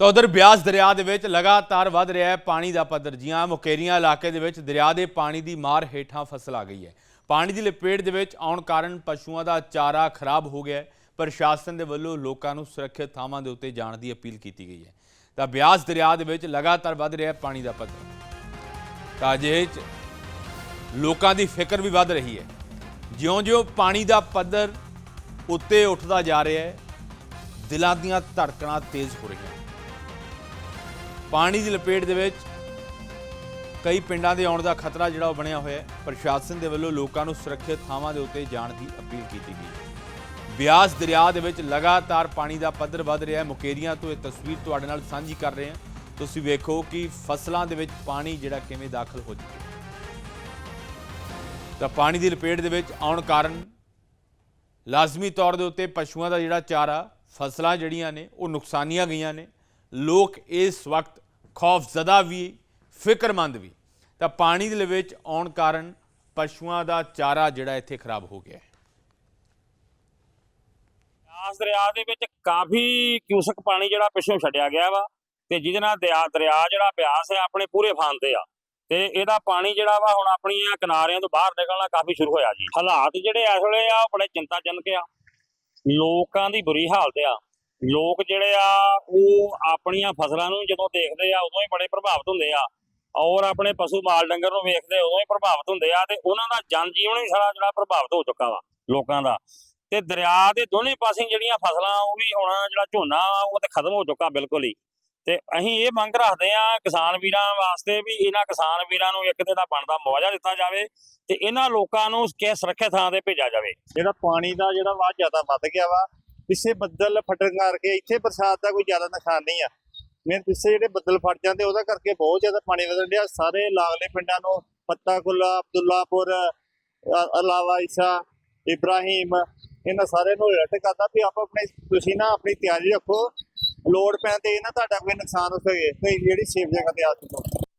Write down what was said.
ਤਾਂ ਉਧਰ ਬਿਆਸ ਦਰਿਆ ਦੇ ਵਿੱਚ ਲਗਾਤਾਰ ਵੱਧ ਰਿਹਾ ਹੈ ਪਾਣੀ ਦਾ ਪੱਧਰ। ਜੀਆਂ ਮੁਕੇਰੀਆਂ ਇਲਾਕੇ ਦੇ ਵਿੱਚ ਦਰਿਆ ਦੇ ਪਾਣੀ ਦੀ ਮਾਰ ਹੇਠਾਂ ਫਸਲ ਆ ਗਈ ਹੈ। ਪਾਣੀ ਦੀ ਲਪੇਟ ਦੇ ਵਿੱਚ ਆਉਣ ਕਾਰਨ ਪਸ਼ੂਆਂ ਦਾ ਚਾਰਾ ਖਰਾਬ ਹੋ ਗਿਆ ਪ੍ਰਸ਼ਾਸਨ ਦੇ ਵੱਲੋਂ ਲੋਕਾਂ ਨੂੰ ਸੁਰੱਖਿਅਤ ਥਾਵਾਂ ਦੇ ਉੱਤੇ ਜਾਣ ਦੀ ਅਪੀਲ ਕੀਤੀ ਗਈ ਹੈ। ਤਾਂ ਬਿਆਸ ਦਰਿਆ ਦੇ ਵਿੱਚ ਲਗਾਤਾਰ ਵੱਧ ਰਿਹਾ ਪਾਣੀ ਦਾ ਪੱਧਰ। ਤਾਂ ਅਜਿਹੇ 'ਚ ਲੋਕਾਂ ਦੀ ਫਿਕਰ ਵੀ ਵੱਧ ਰਹੀ ਹੈ। ਜਿਉਂ-ਜਿਉਂ ਪਾਣੀ ਦਾ ਪੱਧਰ ਉੱਤੇ ਉੱਠਦਾ ਜਾ ਰਿਹਾ ਹੈ, ਦਿਲਾਂ ਦੀਆਂ ਧੜਕਣਾਂ ਤੇਜ਼ ਹੋ ਰਹੀਆਂ ਪਾਣੀ ਦੀ ਲਪੇਟ ਦੇ ਵਿੱਚ ਕਈ ਪਿੰਡਾਂ ਦੇ ਆਉਣ ਦਾ ਖਤਰਾ ਜਿਹੜਾ ਉਹ ਬਣਿਆ ਹੋਇਆ ਹੈ। ਪ੍ਰਸ਼ਾਸਨ ਦੇ ਵੱਲੋਂ ਲੋਕਾਂ ਨੂੰ ਸੁਰੱਖਿਅਤ ਥਾਵਾਂ ਦੇ ਉੱਤੇ ਜਾਣ ਦੀ ਅਪੀਲ ਕੀਤੀ ਗਈ ਹੈ। ਬਿਆਸ ਦਰਿਆ ਦੇ ਵਿੱਚ ਲਗਾਤਾਰ ਪਾਣੀ ਦਾ ਪੱਧਰ ਵੱਧ ਰਿਹਾ ਹੈ। ਮੁਕੇਰੀਆਂ ਤੋਂ ਇਹ ਤਸਵੀਰ ਤੁਹਾਡੇ ਨਾਲ ਸਾਂਝੀ ਕਰ ਰਹੇ ਹਾਂ। ਤੁਸੀਂ ਵੇਖੋ ਕਿ ਫਸਲਾਂ ਦੇ ਵਿੱਚ ਪਾਣੀ ਜਿਹੜਾ ਕਿਵੇਂ ਦਾਖਲ ਹੋ ਚੁੱਕਿਆ ਤਾਂ ਪਾਣੀ ਦੀ ਲਪੇਟ ਦੇ ਵਿੱਚ ਆਉਣ ਕਾਰਨ ਲਾਜ਼ਮੀ ਤੌਰ ਦੇ ਉੱਤੇ ਪਸ਼ੂਆਂ ਦਾ ਜਿਹੜਾ ਚਾਰਾ, ਫਸਲਾਂ ਜਿਹੜੀਆਂ ਨੇ, ਉਹ ਨੁਕਸਾਨੀਆਂ ਗਈਆਂ ਨੇ। ਲੋਕ ਇਸ ਵਕਤ ਖੌਫਜ਼ਦਾ ਵੀ, ਫਿਕਰਮੰਦ ਵੀ। ਤਾਂ ਪਾਣੀ ਦੇ ਵਿੱਚ ਆਉਣ ਕਾਰਨ ਪਸ਼ੂਆਂ ਦਾ ਚਾਰਾ ਜਿਹੜਾ ਇੱਥੇ ਖਰਾਬ ਹੋ ਗਿਆ ਹੈ। ਬਿਆਸ ਦਰਿਆ ਦੇ ਵਿੱਚ ਕਾਫੀ ਕਿਊਸਕ ਪਾਣੀ ਜਿਹੜਾ ਪਿੱਛੋਂ ਛੱਡਿਆ ਗਿਆ ਵਾ ਤੇ ਜਿਹਦੇ ਨਾਲ ਦਰਿਆ ਦਰਿਆ ਜਿਹੜਾ ਬਿਆਸ ਹੈ, ਆਪਣੇ ਪੂਰੇ ਫਾਨ ਤੇ ਆ। ਤੇ ਇਹਦਾ ਪਾਣੀ ਜਿਹੜਾ ਵਾ ਹੁਣ ਆਪਣੀਆਂ ਕਿਨਾਰਿਆਂ ਤੋਂ ਬਾਹਰ ਨਿਕਲਣਾ ਕਾਫੀ ਸ਼ੁਰੂ ਹੋਇਆ ਜੀ। ਹਾਲਾਤ ਜਿਹੜੇ ਇਸ ਵੇਲੇ ਆ, ਉਹ ਬੜੇ ਚਿੰਤਾਜਨਕ ਆ। ਲੋਕਾਂ ਦੀ ਬੁਰੀ ਹਾਲਤ ਆ। ਲੋਕ ਜਿਹੜੇ ਆ ਉਹ ਆਪਣੀਆਂ ਫਸਲਾਂ ਨੂੰ ਜਦੋਂ ਦੇਖਦੇ ਆ ਉਦੋਂ ਹੀ ਬੜੇ ਪ੍ਰਭਾਵਿਤ ਹੁੰਦੇ ਆ। ਔਰ ਆਪਣੇ ਪਸ਼ੂ ਮਾਲ ਡੰਗਰ ਨੂੰ ਵੇਖਦੇ ਉਦੋਂ ਹੀ ਪ੍ਰਭਾਵਿਤ ਹੁੰਦੇ ਆ ਤੇ ਉਹਨਾਂ ਦਾ ਜਨ ਜੀਵਨ ਹੀ ਸਾਰਾ ਜਿਹੜਾ ਪ੍ਰਭਾਵਿਤ ਹੋ ਚੁੱਕਾ ਵਾ ਲੋਕਾਂ ਦਾ। ਤੇ ਦਰਿਆ ਦੇ ਦੋਨੇ ਪਾਸੇ ਜਿਹੜੀਆਂ ਫਸਲਾਂ ਉਹ ਵੀ ਹੁਣ ਜਿਹੜਾ ਝੋਨਾ ਵਾ, ਉਹ ਤੇ ਖਤਮ ਹੋ ਚੁੱਕਾ ਬਿਲਕੁਲ ਹੀ। ਤੇ ਅਸੀਂ ਇਹ ਮੰਗ ਰੱਖਦੇ ਆ ਕਿਸਾਨ ਵੀਰਾਂ ਵਾਸਤੇ ਵੀ ਇਹਨਾਂ ਕਿਸਾਨ ਵੀਰਾਂ ਨੂੰ ਇੱਕ ਤੇ ਦਾ ਬਣਦਾ ਮੁਆਵਜ਼ਾ ਦਿੱਤਾ ਜਾਵੇ ਤੇ ਇਹਨਾਂ ਲੋਕਾਂ ਨੂੰ ਕਿ ਸੁਰੱਖਿਅਤ ਥਾਂ ਤੇ ਭੇਜਿਆ ਜਾਵੇ। ਜਿਹੜਾ ਪਾਣੀ ਦਾ ਜਿਹੜਾ ਵਾ ਜ਼ਿਆਦਾ ਵੱਧ ਗਿਆ ਵਾ ਪਿੱਛੇ ਬੱਦਲ ਫਟਣ ਕਰਕੇ ਇੱਥੇ ਬਰਸਾਤ ਦਾ ਕੋਈ ਜ਼ਿਆਦਾ ਨੁਕਸਾਨ ਨਹੀਂ ਆ। ਮੇਰੇ ਪਿੱਛੇ ਜਿਹੜੇ ਬੱਦਲ ਫਟ ਜਾਂਦੇ, ਉਹਦਾ ਕਰਕੇ ਬਹੁਤ ਜ਼ਿਆਦਾ ਪਾਣੀ ਵਧਣ ਡਿਆ। ਸਾਰੇ ਲਾਗਲੇ ਪਿੰਡਾਂ ਨੂੰ ਪੱਤਾ ਕੁੱਲਾ ਅਬਦੁੱਲਾਪੁਰ, ਅ- ਅਲਾਵਾ ਇਸਾ ਇਬਰਾਹੀਮ, ਇਹਨਾਂ ਸਾਰਿਆਂ ਨੂੰ ਅਲਰਟ ਕਰਦਾ ਵੀ ਆਪ ਆਪਣੇ, ਤੁਸੀਂ ਨਾ ਆਪਣੀ ਤਿਆਰੀ ਰੱਖੋ। ਲੋੜ ਪੈਣ ਤੇ ਨਾ ਤੁਹਾਡਾ ਕੋਈ ਨੁਕਸਾਨ ਹੋ ਸਕੇ। ਤੇ ਜਿਹੜੀ ਸੇਫ ਜਗ੍ਹਾ ਤੇ ਆ ਸਕੋ